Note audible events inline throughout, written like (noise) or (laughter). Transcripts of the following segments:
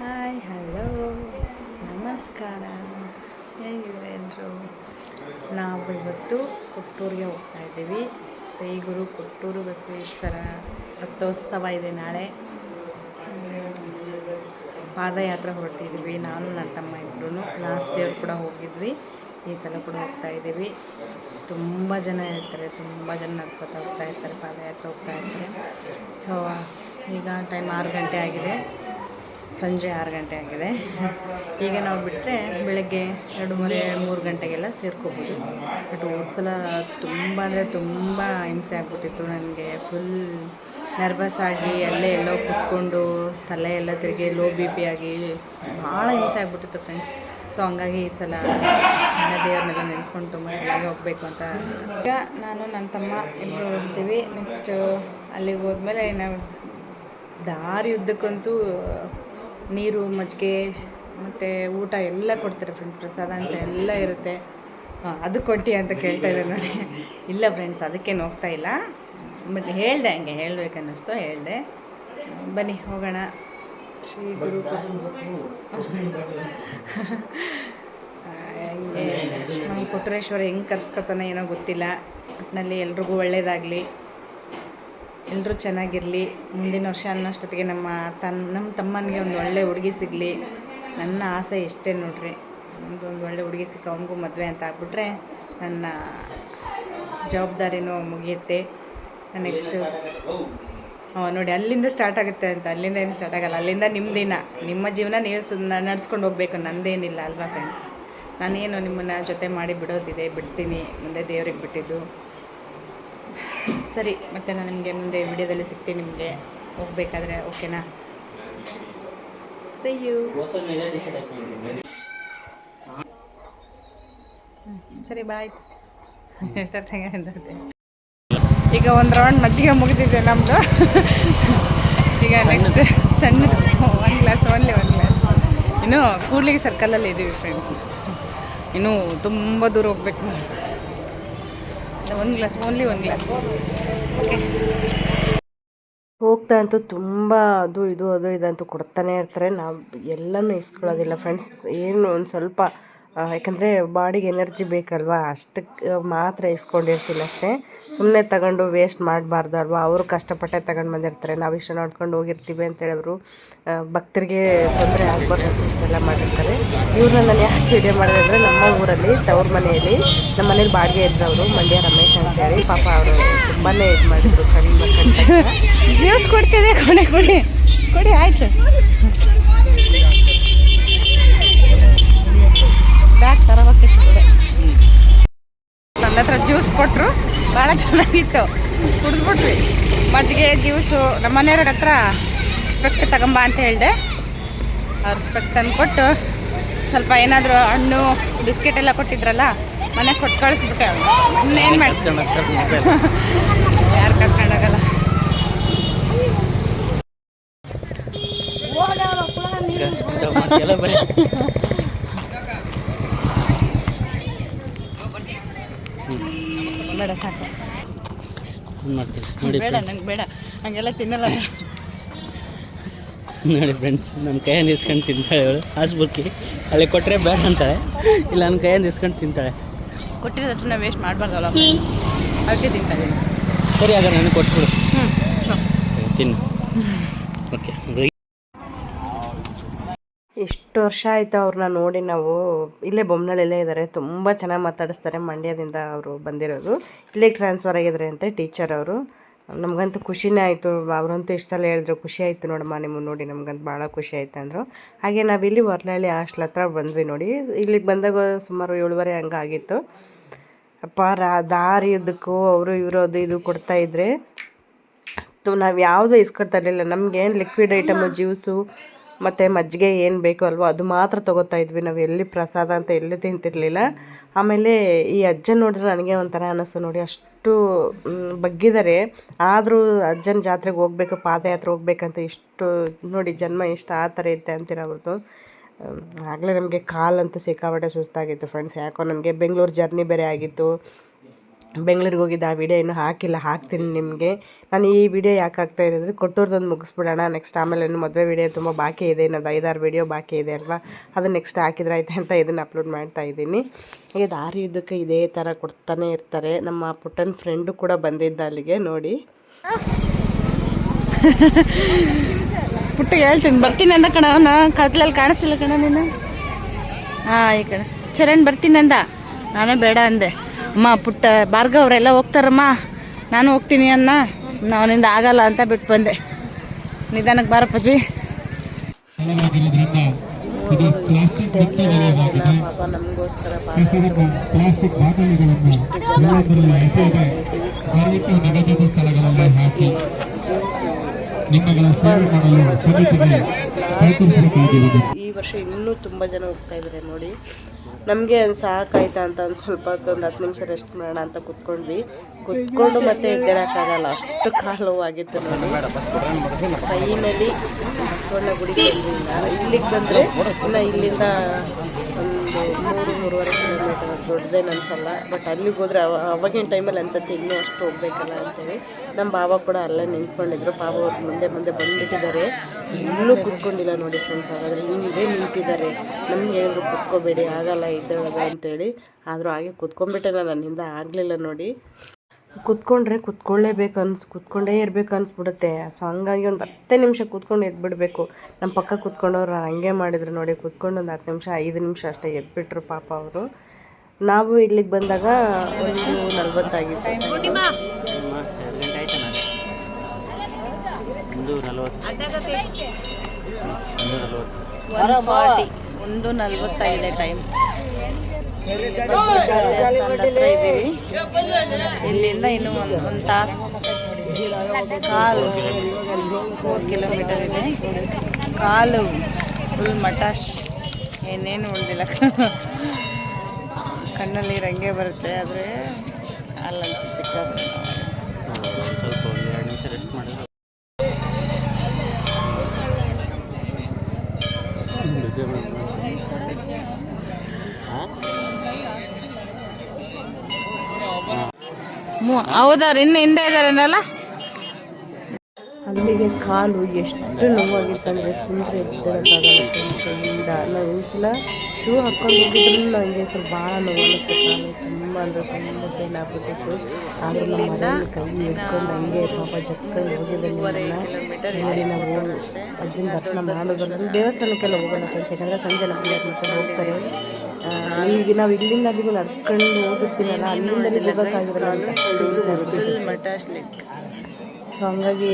Hi hello ನಮಸ್ಕಾರ. ಹೇಗಿದ್ದಾರೆ ಎಲ್ಲರೂ ನಾವು ಇವತ್ತು ಕೊಟ್ಟೂರಿಗೆ ಹೋಗ್ತಾ ಇದ್ದೀವಿ. ಶ್ರೀ ಗುರು ಕೊಟ್ಟೂರು ಬಸವೇಶ್ವರ ರಥೋತ್ಸವ ಇದೆ ನಾಳೆ. ಪಾದಯಾತ್ರೆ ಹೊರಟಿದ್ವಿ ನಾನು, ನನ್ನ ತಮ್ಮ ಇಬ್ಬರು ಲಾಸ್ಟ್ ಇಯರ್ ಕೂಡ ಹೋಗಿದ್ವಿ. ಈ ಸಲ ಕೂಡ ಹೋಗ್ತಾ ಇದ್ದೀವಿ. ತುಂಬ ಜನ ಇರ್ತಾರೆ, ತುಂಬ ಜನ ನಡ್ಕೋತಾ ಹೋಗ್ತಾ ಇರ್ತಾರೆ, ಪಾದಯಾತ್ರೆ ಹೋಗ್ತಾ ಇರ್ತಾರೆ. ಸೊ ಈಗ ಟೈಮ್ ಆರು ಗಂಟೆ ಆಗಿದೆ. ಸಂಜೆ ಆರು ಗಂಟೆ ಆಗಿದೆ. ಈಗ ನಾವು ಬಿಟ್ಟರೆ ಬೆಳಗ್ಗೆ ಎರಡೂವರೆ ಮೂರು ಗಂಟೆಗೆಲ್ಲ ಸೇರ್ಕೋಬೋದು. ಬಟ್ ಸಲ ತುಂಬ ಅಂದರೆ ತುಂಬ ಹಿಂಸೆ ಆಗ್ಬಿಟ್ಟಿತ್ತು ನನಗೆ. ಫುಲ್ ನರ್ವಸ್ ಆಗಿ ಅಲ್ಲೇ ಎಲ್ಲೋ ಕುತ್ಕೊಂಡು ತಲೆ ಎಲ್ಲ ತಿರುಗಿ ಲೋ ಬಿ ಪಿ ಆಗಿ ಭಾಳ ಹಿಂಸೆ ಆಗ್ಬಿಟ್ಟಿತ್ತು ಫ್ರೆಂಡ್ಸ್ ಸೊ ಹಂಗಾಗಿ ಈ ಸಲ ನನ್ನ ದೇವ್ರನ್ನೆಲ್ಲ ನೆನೆಸ್ಕೊಂಡು ತುಂಬ ಚೆನ್ನಾಗಿ ಹೋಗಬೇಕು ಅಂತ. ಈಗ ನಾನು ನನ್ನ ತಮ್ಮ ಇಬ್ಬರು ಹೋಗ್ತೀವಿ ನೆಕ್ಸ್ಟು ಅಲ್ಲಿಗೆ ಹೋದ್ಮೇಲೆ ನಾವು ದಾರಿ ಉದ್ದಕ್ಕಂತೂ ನೀರು, ಮಜ್ಜಿಗೆ ಮತ್ತು ಊಟ ಎಲ್ಲ ಕೊಡ್ತಾರೆ ಫ್ರೆಂಡ್ ಪ್ರಸಾದ ಅಂತ ಎಲ್ಲ ಇರುತ್ತೆ. ಅದು ಕೊಟ್ಟಿ ಅಂತ ಕೇಳ್ತಾ ಇದ್ದಾರೆ ನೋಡಿ. ಇಲ್ಲ ಫ್ರೆಂಡ್ಸ್ ಅದಕ್ಕೇನು ಹೋಗ್ತಾ ಇಲ್ಲ. ಬಟ್ ಹೇಳಿದೆ ಹಂಗೆ, ಹೇಳಬೇಕನ್ನಿಸ್ತು, ಹೇಳಿದೆ. ಬನ್ನಿ, ಹೋಗೋಣ. ಶ್ರೀ ಗುರು ನಮ್ಮ ಕೊಟ್ರೇಶ್ವರ ಹೆಂಗೆ. ಕರ್ಸ್ಕೊತಾನೆ ಏನೋ ಗೊತ್ತಿಲ್ಲ. ಒಟ್ಟಿನಲ್ಲಿ ಎಲ್ರಿಗೂ ಒಳ್ಳೆಯದಾಗಲಿ ಎಲ್ಲರೂ ಚೆನ್ನಾಗಿರಲಿ. ಮುಂದಿನ ವರ್ಷ ಅನ್ನೋಷ್ಟೊತ್ತಿಗೆ ನಮ್ಮ ತನ್ನ ನಮ್ಮ ತಮ್ಮನಿಗೆ ಒಂದು ಒಳ್ಳೆ ಹುಡುಗಿ ಸಿಗಲಿ. ನನ್ನ ಆಸೆ ಇಷ್ಟೇ ನೋಡ್ರಿ. ಒಂದು ಒಂದು ಒಳ್ಳೆ ಹುಡುಗಿ ಸಿಕ್ಕ ಅವನಿಗೂ ಮದುವೆ ಅಂತ ಆಗ್ಬಿಟ್ರೆ ನನ್ನ ಜವಾಬ್ದಾರಿನೂ ಮುಗಿಯುತ್ತೆ. ನೆಕ್ಸ್ಟು ನೋಡಿ, ಅಲ್ಲಿಂದ ಸ್ಟಾರ್ಟ್ ಆಗುತ್ತೆ ಅಂತ. ಅಲ್ಲಿಂದ ಏನು ಸ್ಟಾರ್ಟ್ ಆಗಲ್ಲ. ಅಲ್ಲಿಂದ ನಿಮ್ಮ ದಿನ ನಿಮ್ಮ ಜೀವನ ನೀವು ಸು ನಡ್ಸ್ಕೊಂಡು ಹೋಗ್ಬೇಕು. ನಂದೇನಿಲ್ಲ ಅಲ್ವಾ ಫ್ರೆಂಡ್ಸ್ ನಾನೇನು ನಿಮ್ಮನ್ನ ಜೊತೆ ಮಾಡಿ ಬಿಡೋದಿದೆ, ಬಿಡ್ತೀನಿ. ಮುಂದೆ ದೇವ್ರಿಗೆ ಬಿಟ್ಟಿದ್ದು. ಸರಿ, ಮತ್ತೆ ನಾನು ನಿಮಗೆ ಮುಂದೆ ವಿಡಿಯೋದಲ್ಲಿ ಸಿಗ್ತೀನಿ ನಿಮಗೆ. ಹೋಗ್ಬೇಕಾದ್ರೆ ಓಕೆನಾ? ಸೈ ಯು ಸರಿ ಬಾಯ್ ಎಷ್ಟೊತ್ತೆ ಅಂದತೆ ಈಗ ಒಂದು ರೌಂಡ್ ಮಜ್ಜಿಗೆ ಮುಗಿದಿದೆ ನಮ್ಮದು (laughs) ಈಗ ನೆಕ್ಸ್ಟ್ ಸಣ್ಣ ಒಂದು ಗ್ಲಾಸ್ ಓನ್ಲಿ ಒನ್ ಗ್ಲಾಸ್ ಇನ್ನು ಕೂಡ್ಲಿಗೆ ಸರ್ಕಲಲ್ಲಿ ಇದ್ದೀವಿ ಫ್ರೆಂಡ್ಸ್ ಇನ್ನೂ ತುಂಬ ದೂರ ಹೋಗ್ಬೇಕು. ಒಂದು ಗ್ಲಾಸ್ ಓನ್ಲಿ ಒಂದು ಗ್ಲಾಸ್ ಹೋಗ್ತಾ ಅಂತೂ ತುಂಬ ಅದು ಇದು ಅದು ಇದಂತೂ ಕೊಡ್ತಾನೆ ಇರ್ತಾರೆ. ನಾವು ಎಲ್ಲನೂ ಇಸ್ಕೊಳ್ಳೋದಿಲ್ಲ ಫ್ರೆಂಡ್ಸ್ ಏನು ಒಂದು ಸ್ವಲ್ಪ ಯಾಕಂದರೆ ಬಾಡಿಗೆ ಎನರ್ಜಿ ಬೇಕಲ್ವಾ? ಅಷ್ಟಕ್ಕೆ ಮಾತ್ರ ಇಸ್ಕೊಂಡಿರ್ತೀನಿ ಅಷ್ಟೇ. ಸುಮ್ಮನೆ ತಗೊಂಡು ವೇಸ್ಟ್ ಮಾಡಬಾರ್ದು ಅಲ್ವಾ ಅವರು ಕಷ್ಟಪಟ್ಟೆ ತಗೊಂಡು ಬಂದಿರ್ತಾರೆ. ನಾವು ಇಷ್ಟು ನೋಡ್ಕೊಂಡು ಹೋಗಿರ್ತೀವಿ ಅಂತೇಳಿ ಅವರು ಭಕ್ತರಿಗೆ ತೊಂದರೆ ಆಗ್ಬಾರ್ದು ಅಂತ ಇಷ್ಟೆಲ್ಲ ಮಾಡಿರ್ತಾರೆ. ಇವ್ರನ್ನ ನಾನು ಯಾಕೆ ವಿಡಿಯೋ ಮಾಡಿದೆ ಅಂದರೆ ನಮ್ಮ ಊರಲ್ಲಿ, ತವ್ರ ಮನೆಯಲ್ಲಿ ನಮ್ಮ ಮನೇಲಿ ಬಾಡಿಗೆ ಇದ್ದವರು ಮಂಡ್ಯ ರಮೇಶ್ ಅಂತೇಳಿ ಪಾಪ ಅವರು ತುಂಬಾ ಇದು ಮಾಡಿದ್ರು ಕಡಿಮೆ ಜ್ಯೂಸ್ ಕೊಡ್ತಿದೆ ಕೊಡಿ ಕೊಡಿ. ಕೊಡಿ, ಆಯ್ತು. ಹತ್ರ ಜ್ಯೂಸ್ ಕೊಟ್ಟರು ಭಾಳ ಚೆನ್ನಾಗಿತ್ತು. ಕುಡಿದ್ಬಿಟ್ರಿ ಮಜ್ಜಿಗೆ ಜ್ಯೂಸು ನಮ್ಮ ಮನೆಯವ್ರ ಹತ್ರ ಸ್ಪೆಕ್ಟ್ ತಗೊಂಬ ಅಂತ ಹೇಳಿದೆ. ಅವ್ರು ಸ್ಪೆಕ್ಟ್ ತಂದು ಕೊಟ್ಟು ಸ್ವಲ್ಪ ಏನಾದರೂ ಹಣ್ಣು ಬಿಸ್ಕೆಟ್ ಎಲ್ಲ ಕೊಟ್ಟಿದ್ರಲ್ಲ ಮನೆಗೆ ಕೊಟ್ಟು ಕಳಿಸ್ಬಿಟ್ಟೆ ಇನ್ನೇನು ಮಾಡಿಸ್ಕೊಂಡು (laughs) ಯಾರು ಕರ್ಕೊಂಡೋಗಲ್ಲ ಬೇಡ ಸಾಕು ಮಾಡ್ತೀವಿ ನೋಡಿ ಬೇಡ ನಂಗೆ ಬೇಡ. ಹಂಗೆಲ್ಲ ತಿನ್ನಲ್ಲ. ನೋಡಿ ಫ್ರೆಂಡ್ಸ್ ನನ್ನ ಕೈಯನ್ನು ಇಸ್ಕೊಂಡು ತಿಂತಾಳೆ ಅವಳು ಹಾಸ್ಬುಕ್ಕಿ ಅಲ್ಲಿ ಕೊಟ್ಟರೆ ಬೇಡ ಅಂತಾಳೆ. ಇಲ್ಲ ನನ್ನ ಕೈಯನ್ನು ಇಸ್ಕೊಂಡು ತಿಂತಾಳೆ. ಕೊಟ್ಟಿರೋ ಸುಮ್ಮನೆ ವೇಸ್ಟ್ ಮಾಡಬಾರ್ದಲ್ಲ ಅದಕ್ಕೆ ತಿಂತಾಳೆ ಸರಿ ಆಗ ನನಗೆ ಕೊಟ್ಬಿಡು. ಹ್ಞೂ ತಿನ್ನು. ಓಕೆ ಎಷ್ಟು ವರ್ಷ ಆಯಿತು ಅವ್ರನ್ನ ನೋಡಿ ನಾವು. ಇಲ್ಲೇ ಬೊಮ್ಮನಳ್ಳಿಲ್ಲೇ ಇದ್ದಾರೆ ತುಂಬ ಚೆನ್ನಾಗಿ ಮಾತಾಡಿಸ್ತಾರೆ ಮಂಡ್ಯದಿಂದ ಅವರು ಬಂದಿರೋದು. ಇಲ್ಲಿಗೆ ಟ್ರಾನ್ಸ್ಫರ್ ಆಗಿದ್ದಾರೆ ಅಂತೆ ಟೀಚರ್ ಅವರು. ನಮಗಂತೂ ಖುಷಿನೇ ಆಯಿತು. ಅವರಂತೂ ಇಷ್ಟು ಸಲ ಹೇಳಿದ್ರು ಖುಷಿ ಆಯಿತು ನೋಡಮ್ಮ ನಿಮ್ಮನ್ನು ನೋಡಿ ನಮ್ಗಂತೂ ಭಾಳ ಖುಷಿ ಆಯ್ತು ಅಂದರು. ಹಾಗೆ ನಾವಿಲ್ಲಿ ಹೊರ್ಲಹಳ್ಳಿ ಹಾಸ್ಟ್ಲ್ ಹತ್ರ ಬಂದ್ವಿ ನೋಡಿ. ಇಲ್ಲಿಗೆ ಬಂದಾಗ ಸುಮಾರು ಏಳುವರೆ ಹಂಗೆ ಆಗಿತ್ತು ಅಪ್ಪ ರಾ ದಾರಿ ಇದಕ್ಕೂ ಅವರು ಇವರು ಅದು ಇದು ಕೊಡ್ತಾಯಿದ್ರೆ ನಾವು ಯಾವುದೂ ಇಸ್ಕೊಡ್ತಾ ಇರಲಿಲ್ಲ ನಮಗೇನು ಏನು ಲಿಕ್ವಿಡ್ ಐಟಮು ಜ್ಯೂಸು ಮತ್ತು ಮಜ್ಜಿಗೆ ಏನು ಬೇಕೋ ಅಲ್ವೋ ಅದು ಮಾತ್ರ ತೊಗೋತಾ ಇದ್ವಿ. ನಾವು ಎಲ್ಲಿ ಪ್ರಸಾದ ಅಂತ ಎಲ್ಲಿ ತಿಂತಿರಲಿಲ್ಲ. ಆಮೇಲೆ ಈ ಅಜ್ಜ ನೋಡಿದ್ರೆ ನನಗೆ ಒಂಥರ ಅನ್ನಿಸ್ತು ನೋಡಿ. ಅಷ್ಟು ಮ್, ಬಗ್ಗಿದ್ದಾರೆ ಆದರೂ ಅಜ್ಜನ ಜಾತ್ರೆಗೆ ಹೋಗ್ಬೇಕು ಪಾದಯಾತ್ರೆ ಹೋಗ್ಬೇಕಂತ ಇಷ್ಟು ನೋಡಿ ಜನ್ಮ ಇಷ್ಟು ಆ ಥರ ಇತ್ತೆ ಅಂತೀರ ಅವ್ರದ್ದು ಆಗಲೇ ನಮಗೆ ಕಾಲಂತೂ ಸಿಕ್ಕಾಪಟ್ಟೆ ಸುಸ್ತಾಗಿತ್ತು ಫ್ರೆಂಡ್ಸ್ ಯಾಕೋ ನನಗೆ ಬೆಂಗಳೂರು ಜರ್ನಿ ಬೇರೆ ಆಗಿತ್ತು. ಬೆಂಗಳೂರಿಗೆ ಹೋಗಿದ್ದೆ ಆ ವಿಡಿಯೋ ಇನ್ನೂ ಹಾಕಿಲ್ಲ, ಹಾಕ್ತೀನಿ ನಿಮಗೆ. ನಾನು ಈ ವಿಡಿಯೋ ಯಾಕೆ ಹಾಕ್ತಾ ಇದ್ದೆ ಅಂದರೆ ಕೊಟ್ಟೂರ್ದೊಂದು ಮುಗಿಸ್ಬಿಡೋಣ ನೆಕ್ಸ್ಟ್ ಆಮೇಲೆ ಇನ್ನು ಮದುವೆ ವಿಡಿಯೋ ತುಂಬ ಬಾಕಿ ಇದೆ, ಇನ್ನೊಂದು ಐದಾರು ವಿಡಿಯೋ ಬಾಕಿ ಇದೆ ಅಲ್ವಾ? ಅದು ನೆಕ್ಸ್ಟ್ ಹಾಕಿದ್ರೆ ಆಯ್ತು ಅಂತ ಇದನ್ನು ಅಪ್ಲೋಡ್ ಮಾಡ್ತಾ ಇದ್ದೀನಿ. ಈಗ ದಾರಿ ಇದಕ್ಕೆ ಇದೇ ಥರ ಕೊಡ್ತಾನೆ ಇರ್ತಾರೆ. ನಮ್ಮ ಪುಟ್ಟನ ಫ್ರೆಂಡು ಕೂಡ ಬಂದಿದ್ದ ಅಲ್ಲಿಗೆ, ನೋಡಿ. (laughs) ಪುಟ್ಟ ಹೇಳ್ತೀನಿ, ಬರ್ತೀನಿ ಅಂದ ಕಣ ಅವನ. ಕತ್ಲಲ್ಲಿ ಕಾಣಿಸ್ತಿಲ್ಲ ಕಣ ನೀನು? ಹಾಂ, ಈ ಕಣ. ಚರಣ್ ಬರ್ತೀನಿ ಅಂದ. ನಾನೇ ಬೇಡ ಅಂದೆ. ಅಮ್ಮ, ಪುಟ್ಟ ಭಾರ್ಗವ್ರೆಲ್ಲ ಹೋಗ್ತಾರಮ್ಮ. ನಾನು ಹೋಗ್ತೀನಿ ಅನ್ನ ಅವನಿಂದ ಆಗಲ್ಲ ಅಂತ ಬಿಟ್ಟು ಬಂದೆ. ನಿಧಾನಕ್ಕೆ ಬಾರಪ್ಪಾಜಿ. ಪಾಪ ನಮಗೋಸ್ಕರ ಈ ವರ್ಷ ಇನ್ನೂ ತುಂಬ ಜನ ಹೋಗ್ತಾ ಇದ್ದಾರೆ ನೋಡಿ. ನಮಗೆ ಒಂದು ಸಾಕಾಯ್ತಾ ಅಂತ ಒಂದು ಸ್ವಲ್ಪ ಹೊತ್ತು ಒಂದು ಹತ್ತು ನಿಮಿಷ ರೆಸ್ಟ್ ಮಾಡೋಣ ಅಂತ ಕುತ್ಕೊಂಡ್ವಿ. ಕುತ್ಕೊಂಡು ಮತ್ತೆ ಎದ್ದೇಳಕ್ಕಾಗಲ್ಲ. ಅಷ್ಟು ಕಾಲು ಆಗಿತ್ತು ನೋಡಿ. ಫೈನಲಿ ಬಸವಣ್ಣ ಬಂದ್ರಿಂದ ಇಲ್ಲಿಗೆ ಬಂದರೆ ಇನ್ನು ಇಲ್ಲಿಂದ ಒಂದು ಮೂರು, ಮೂರುವರೆ ಕಿಲೋಮೀಟರ್ ದೊಡ್ಡದೇನು ಅನ್ಸಲ್ಲ. ಬಟ್ ಅಲ್ಲಿಗೆ ಹೋದ್ರೆ ಅವ, ಅವಾಗಿನ ಟೈಮಲ್ಲಿ ಅನ್ಸುತ್ತೆ ಇನ್ನೂ ಅಷ್ಟು ಹೋಗ್ಬೇಕಲ್ಲ ಅಂತೇಳಿ. ನಮ್ಮ ಬಾಬ ಕೂಡ ಅಲ್ಲೇ ನಿಂತ್ಕೊಂಡಿದ್ರು. ಪಾಪ ಅವ್ರು ಮುಂದೆ ಮುಂದೆ ಬಂದುಬಿಟ್ಟಿದ್ದಾರೆ. ಎಲ್ಲೂ ಕುತ್ಕೊಂಡಿಲ್ಲ ನೋಡಿ ಫ್ರೆಂಡ್ಸ್ ಹಾಗಾದರೆ. ಹಿಂಗೆ ನಿಂತಿದ್ದಾರೆ. ನಮ್ಗೆ ಹೇಳಿದ್ರು ಕುತ್ಕೋಬೇಡಿ, ಆಗಲ್ಲ ಇದ್ದೇಳೋದು ಅಂತೇಳಿ. ಆದರೂ ಹಾಗೆ ಕೂತ್ಕೊಂಡ್ಬಿಟ್ಟೆ ನನ್ನಿಂದ ಆಗಲಿಲ್ಲ ನೋಡಿ. ಕುತ್ಕೊಂಡ್ರೆ ಕುತ್ಕೊಳ್ಳೇಬೇಕು ಅನ್ಸ್, ಕುತ್ಕೊಂಡೇ ಇರಬೇಕು ಅನ್ಸ್ಬಿಡುತ್ತೆ. ಸೊ ಹಂಗಾಗಿ ಒಂದು ಹತ್ತೇ ನಿಮಿಷ ಕೂತ್ಕೊಂಡು ಎದ್ಬಿಡಬೇಕು. ನಮ್ಮ ಪಕ್ಕ ಕುತ್ಕೊಂಡವ್ರು ಹಂಗೆ ಮಾಡಿದ್ರು ನೋಡಿ, ಕುತ್ಕೊಂಡು ಒಂದು ಹತ್ತು ನಿಮಿಷ, ಐದು ನಿಮಿಷ ಅಷ್ಟೇ ಎದ್ಬಿಟ್ರು ಪಾಪ ಅವರು. ನಾವು ಇಲ್ಲಿಗೆ ಬಂದಾಗ ಒಂದು ನಲ್ವತ್ತಾಗಿತ್ತು. ಒಂದು ನಲ್ವತ್ತೈದೇ ಟೈಮ್ ಇಲ್ಲಿಂದ ಇನ್ನು ಒಂದು ಒಂದು ತಾಸು. ಕಾಲು ಫೋರ್ ಕಿಲೋಮೀಟರ್ ಇದೆ. ಕಾಲು ಫುಲ್ ಮಟಾಶ್. ಏನೇನು ಉಳಿದಿಲ್ಲ. ಕಣ್ಣಲ್ಲಿ ರಂಗೆ ಬರುತ್ತೆ, ಆದರೆ ಅಲ್ಲಂತೂ ಸಿಕ್ಕಾಬಿಡುತ್ತೆ ಸ್ವಲ್ಪ ಒಂದು ಎರಡು ನಿಮಿಷ ರೆಸ್ಟ್ ಮಾಡಿದ್ರೆ ಮೂ- ಹೌದಾ? ಇನ್ನು ಹಿಂದೆ ಇದಾರೇನಲ್ಲ ಅಲ್ಲಿಗೆ ಕಾಲು ಎಷ್ಟು ನೋವಾಗಿತ್ತಂದ್ರೆ ಕುಂದ್ರೆ ಎದ್ದೇಳಕ್ಕಾಗಲ್ಲ ಫ್ರೆಂಡ್ಸಿಂದ ನಾವು ಈ ಸಲ ಶೂ ಹಾಕೊಂಡು ಹೋಗಿದ್ರು ನನಗೆ ಸ್ವಲ್ಪ ಭಾಳ ನೋವು ಅನ್ನಿಸ್ತು ಕಾಲು ತುಂಬ ಅಂದರೆ ತುಂಬ ಪೇನ್ ಆಗ್ಬಿಟ್ಟಿತ್ತು ಆದರೂ ನಮ್ಮ ಕೈ ಹಿಡ್ಕೊಂಡು ಹಂಗೆ ಪಾಪ ಜತ್ಕೊಂಡು ಹೋಗಿದ್ದೆ ನೋಡಿ ನಾವು ಅಜ್ಜನ ದರ್ಶನ ಮಾಡೋದ್ರಲ್ಲಿ ದೇವಸ್ಥಾನಕ್ಕೆಲ್ಲ ಹೋಗೋಣ ಫ್ರೆಂಡ್ಸ್ ಯಾಕಂದರೆ ಸಂಜೆ ನಮ್ಮ ಮತ್ತೆ ಹೋಗ್ತಾರೆ ಈಗ ನಾವು ಇಲ್ಲಿಂದ ಅಲ್ಲಿಗೂ ನಡ್ಕೊಂಡು ಹೋಗಿರ್ತೀನಲ್ಲ ಅಲ್ಲಿಂದ ಅಲ್ಲಿಗೆ ಹೋಗೋಕ್ಕಾಗಿರಲ್ಲ ಅಂತ ಸೊ ಹಂಗಾಗಿ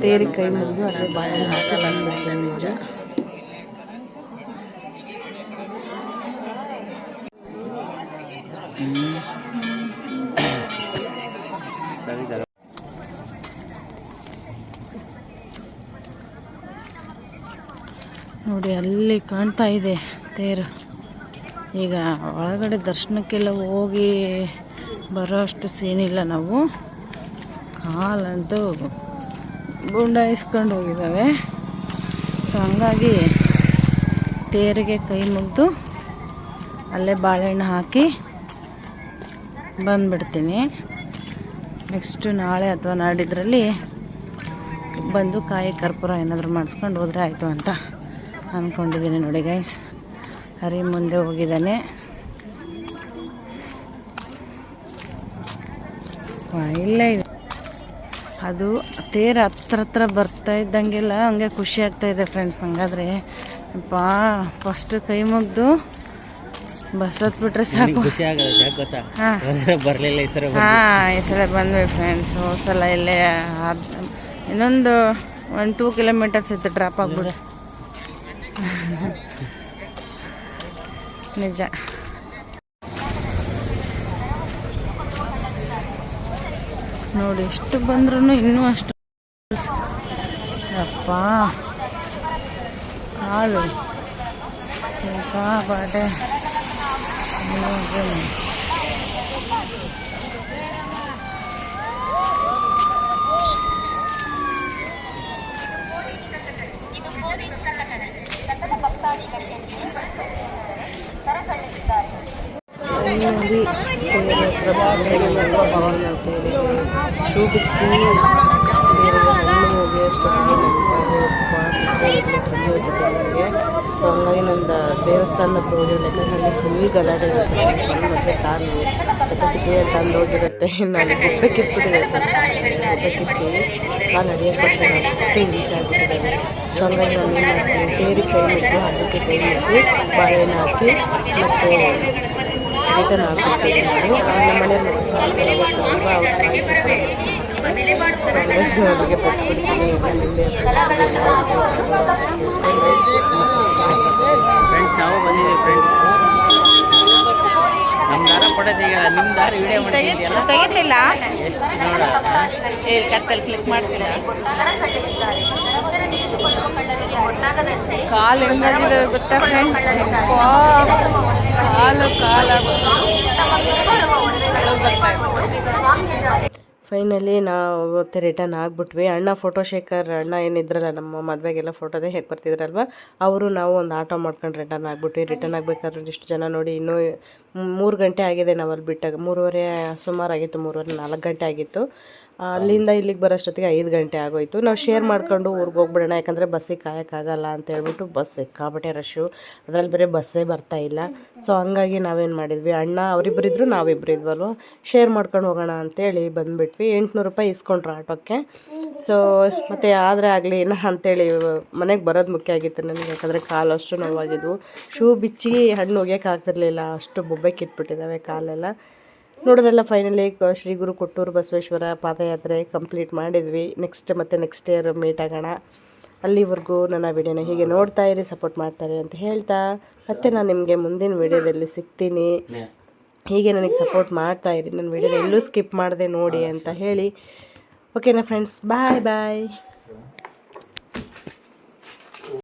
ತೇರಿ ಕೈ ಮುಗಿದು ಅದೇ ಬಾಳೆಹಣ್ಣು ಹಾಕಿ ಬಂದ್ಬಿಡ್ತೀನಿ ನಿಜ ನೋಡಿ, ಅಲ್ಲಿ ಕಾಣ್ತಾ ಇದೆ ತೇರು. ಈಗ ಒಳಗಡೆ ದರ್ಶನಕ್ಕೆಲ್ಲ ಹೋಗಿ ಬರೋ ಅಷ್ಟು ಸೀನಿಲ್ಲ ನಾವು. ಕಾಲಂತೂ ಗುಂಡಾಯಿಸ್ಕೊಂಡು ಹೋಗಿದ್ದಾವೆ. ಸೊ ಹಂಗಾಗಿ ತೇರಿಗೆ ಕೈ ಮುಗಿದು ಅಲ್ಲೇ ಬಾಳೆಹಣ್ಣು ಹಾಕಿ ಬಂದ್ಬಿಡ್ತೀನಿ. ನೆಕ್ಸ್ಟು ನಾಳೆ ಅಥವಾ ನಾಡಿದ್ರಲ್ಲಿ ಬಂದು ಕಾಯಿ ಕರ್ಪೂರ ಏನಾದರೂ ಮಾಡಿಸ್ಕೊಂಡು ಹೋದರೆ ಆಯಿತು ಅಂತ ಅಂದ್ಕೊಂಡಿದ್ದೀನಿ ನೋಡಿ ಗೈಸ್ ಹರಿ ಮುಂದೆ ಹೋಗಿದ್ದಾನೆ. ಇಲ್ಲ ಇದೆ. ಅದು ತೇರ ಹತ್ರ ಹತ್ರ ಬರ್ತಾ ಇದ್ದಂಗೆಲ್ಲ ಹಂಗೆ ಖುಷಿ ಆಗ್ತಾ ಇದೆ ಫ್ರೆಂಡ್ಸ್ ಹಂಗಾದ್ರೆ, ಪಾ ಫಸ್ಟ್ ಕೈ ಮುಗ್ದು ಬಸ್ ಹತ್ಬಿಟ್ರೆ ಸಾಕು. ಖುಷಿ ಆಗಲ್ಲ ಯಾಕೆ ಗೊತ್ತಾ? ಸಲ ಬರಲಿಲ್ಲ ಈ ಸಲ ಹಾಂ ಈ ಸಲ ಬಂದ್ವಿ ಫ್ರೆಂಡ್ಸ್ ಸಲ ಇಲ್ಲೇ ಇನ್ನೊಂದು ಒಂದು ಟೂ ಕಿಲೋಮೀಟರ್ಸ್ ಇತ್ತು ಡ್ರಾಪ್ ಆಗ್ಬಿಡು (laughs) ನಿಜ. ನೋಡಿ ಎಷ್ಟು ಬಂದ್ರೂ ಇನ್ನೂ ಅಷ್ಟು ಅಪ್ಪ ಕಾಲು. ಸ್ವಲ್ಪ ನೋಡ್ರಿ. ಫೈನಲಿ ತೇರು ಹತ್ರ ಬಂದಿದ್ದೀವಿ ನಾವು ತೇರಿಗೆ ಶೂ ಬಿಚ್ಚಿ ತೇರಿಗೆ ಹೋಗ್ತದೆ ನನಗೆ ಸೊ ಹಂಗಾಗಿ ನಂದು ದೇವಸ್ಥಾನದ ಹತ್ರ ಹೋಗಿರ್ಲಿಕ್ಕೆ ನನಗೆ ಫುಲ್ ಗಲಾಟೆ ಇರುತ್ತೆ ಮತ್ತೆ ಕಾಲು ಕಿಚ್ಚಿ ಅಂತ ಹೋಗಿರುತ್ತೆ. ನಾನು ಗುಪ್ಪ ಕಿತ್ತಿ ಕಾಲು ನಡೆಯಕ್ಕೆ ಸೊ ಹಂಗಾಗಿ ನಾನು ಏನು ಮಾಡ್ತೀನಿ? ಬೇರೆ ಕೈ ಮುಟ್ಟು ಅದಕ್ಕೆ ಕೈ ಬಾಳೆನ ಹಾಕಿ ಮತ್ತು ರಿಟರ್ನ್ ಆಗ್ಬಿಡ್ತೀನಿ ನಾನು. ನಮ್ಮ ಮನೆಯಲ್ಲಿ ಮತ್ತೆ ಫ್ರೆಂಡ್ಸ್ ನಾವು ಬಂದಿದ್ದೀವಿ ಫ್ರೆಂಡ್ಸ್ ನಮ್ಮ ದಾರ ನಿಮ್ಮ ದಾರ ವಿಡಿಯೋ ಮಾಡ್ತಿದ್ಯಲ್ಲ ತೆಗಿತಿಲ್ಲ ಎಷ್ಟು ನೋಡ. ಕತ್ತಲ್ಲಿ ಕ್ಲಿಕ್ ಮಾಡ್ತಿಲ್ಲ ಕಾಲು ಹೆಂಗಾಗಿದೆ ಗೊತ್ತಾ ಫ್ರೆಂಡ್ಸ್ ಕಾಲು ಕಾಲು ಫೈನಲಿ ನಾವು ಮತ್ತೆ ರಿಟರ್ನ್ ಆಗಿಬಿಟ್ವಿ. ಅಣ್ಣ ಫೋಟೋ ಶೇಖರ್ ಅಣ್ಣ ಏನಿದ್ರಲ್ಲ, ನಮ್ಮ ಮದುವೆಗೆಲ್ಲ ಫೋಟೋದೇ ಹೇಗೆ ಬರ್ತಿದ್ರಲ್ವ? ಅವರು ನಾವು ಒಂದು ಆಟೋ ಮಾಡ್ಕೊಂಡು ರಿಟರ್ನ್ ಆಗಿಬಿಟ್ವಿ. ರಿಟರ್ನ್ ಆಗಬೇಕಾದ್ರೆ ಇಷ್ಟು ಜನ ನೋಡಿ, ಇನ್ನೂ ಮೂರು ಗಂಟೆ ಆಗಿದೆ ನಾವು ಅಲ್ಲಿ ಬಿಟ್ಟಾಗ. ಮೂರುವರೆ, ಸುಮಾರಾಗಿತ್ತು, ಮೂರುವರೆ ನಾಲ್ಕು ಗಂಟೆ ಆಗಿತ್ತು. ಅಲ್ಲಿಂದ ಇಲ್ಲಿಗೆ ಬರೋಷ್ಟೊತ್ತಿಗೆ ಐದು ಗಂಟೆ ಆಗೋಯ್ತು. ನಾವು ಶೇರ್ ಮಾಡ್ಕೊಂಡು ಊರಿಗೆ ಹೋಗ್ಬಿಡೋಣ, ಯಾಕಂದರೆ ಬಸ್ಸಿಗೆ ಕಾಯೋಕ್ಕಾಗಲ್ಲ ಅಂತ ಹೇಳ್ಬಿಟ್ಟು ಬಸ್ ಸಿಕ್ಕಾಬಟ್ಟೆ ರಶ್ಶು ಅದರಲ್ಲಿ ಬೇರೆ ಬಸ್ಸೇ ಬರ್ತಾ ಇಲ್ಲ. ಸೊ ಹಂಗಾಗಿ ನಾವೇನು ಮಾಡಿದ್ವಿ, ಅಣ್ಣ ಅವರಿಬ್ಬರಿದ್ರು ನಾವಿಬ್ಬರು ಇದ್ವಲ್ವ ಶೇರ್ ಮಾಡ್ಕೊಂಡು ಹೋಗೋಣ ಅಂತೇಳಿ ಬಂದುಬಿಟ್ವಿ. ಎಂಟುನೂರು ರೂಪಾಯಿ ಇಸ್ಕೊಂಡ್ರು ಆಟೋಕ್ಕೆ. ಸೊ ಮತ್ತು ಆದರೆ ಆಗಲಿ, ಏನ ಅಂತೇಳಿ ಮನೆಗೆ ಬರೋದು ಮುಖ್ಯ ಆಗಿತ್ತು ನನಗೆ, ಯಾಕಂದರೆ ಕಾಲು ಅಷ್ಟು ನೋವಾಗಿದ್ವು. ಶೂ ಬಿಚ್ಚಿ ಹಣ್ಣು ಒಗ್ಯೋಕ್ಕಾಗ್ತಿರ್ಲಿಲ್ಲ ಅಷ್ಟು ಬೊಬ್ಬೆ ಕಿಟ್ಬಿಟ್ಟಿದ್ದಾವೆ ಕಾಲೆಲ್ಲ. ನೋಡಿದ್ರಲ್ಲ ಫೈನಲಿ ಶ್ರೀ ಗುರು ಕೊಟ್ಟೂರು ಬಸವೇಶ್ವರ ಪಾದಯಾತ್ರೆ ಕಂಪ್ಲೀಟ್ ಮಾಡಿದ್ವಿ. ನೆಕ್ಸ್ಟ್ ಮತ್ತು ನೆಕ್ಸ್ಟ್ ಇಯರ್ ಮೀಟ್ ಆಗೋಣ. ಅಲ್ಲಿವರೆಗೂ ನನ್ನ ವಿಡಿಯೋನ ಹೀಗೆ ನೋಡ್ತಾ ಇರಿ ಸಪೋರ್ಟ್ ಮಾಡ್ತಾರೆ ಅಂತ ಹೇಳ್ತಾ, ಮತ್ತೆ ನಾನು ನಿಮಗೆ ಮುಂದಿನ ವಿಡಿಯೋದಲ್ಲಿ ಸಿಗ್ತೀನಿ. ಹೀಗೆ ನನಗೆ ಸಪೋರ್ಟ್ ಮಾಡ್ತಾ ಇರಿ. ನನ್ನ ವಿಡಿಯೋನ ಎಲ್ಲೂ ಸ್ಕಿಪ್ ಮಾಡಿದೆ ನೋಡಿ ಅಂತ ಹೇಳಿ. ಓಕೆನಾ ಫ್ರೆಂಡ್ಸ್ ಬಾಯ್ ಬಾಯ್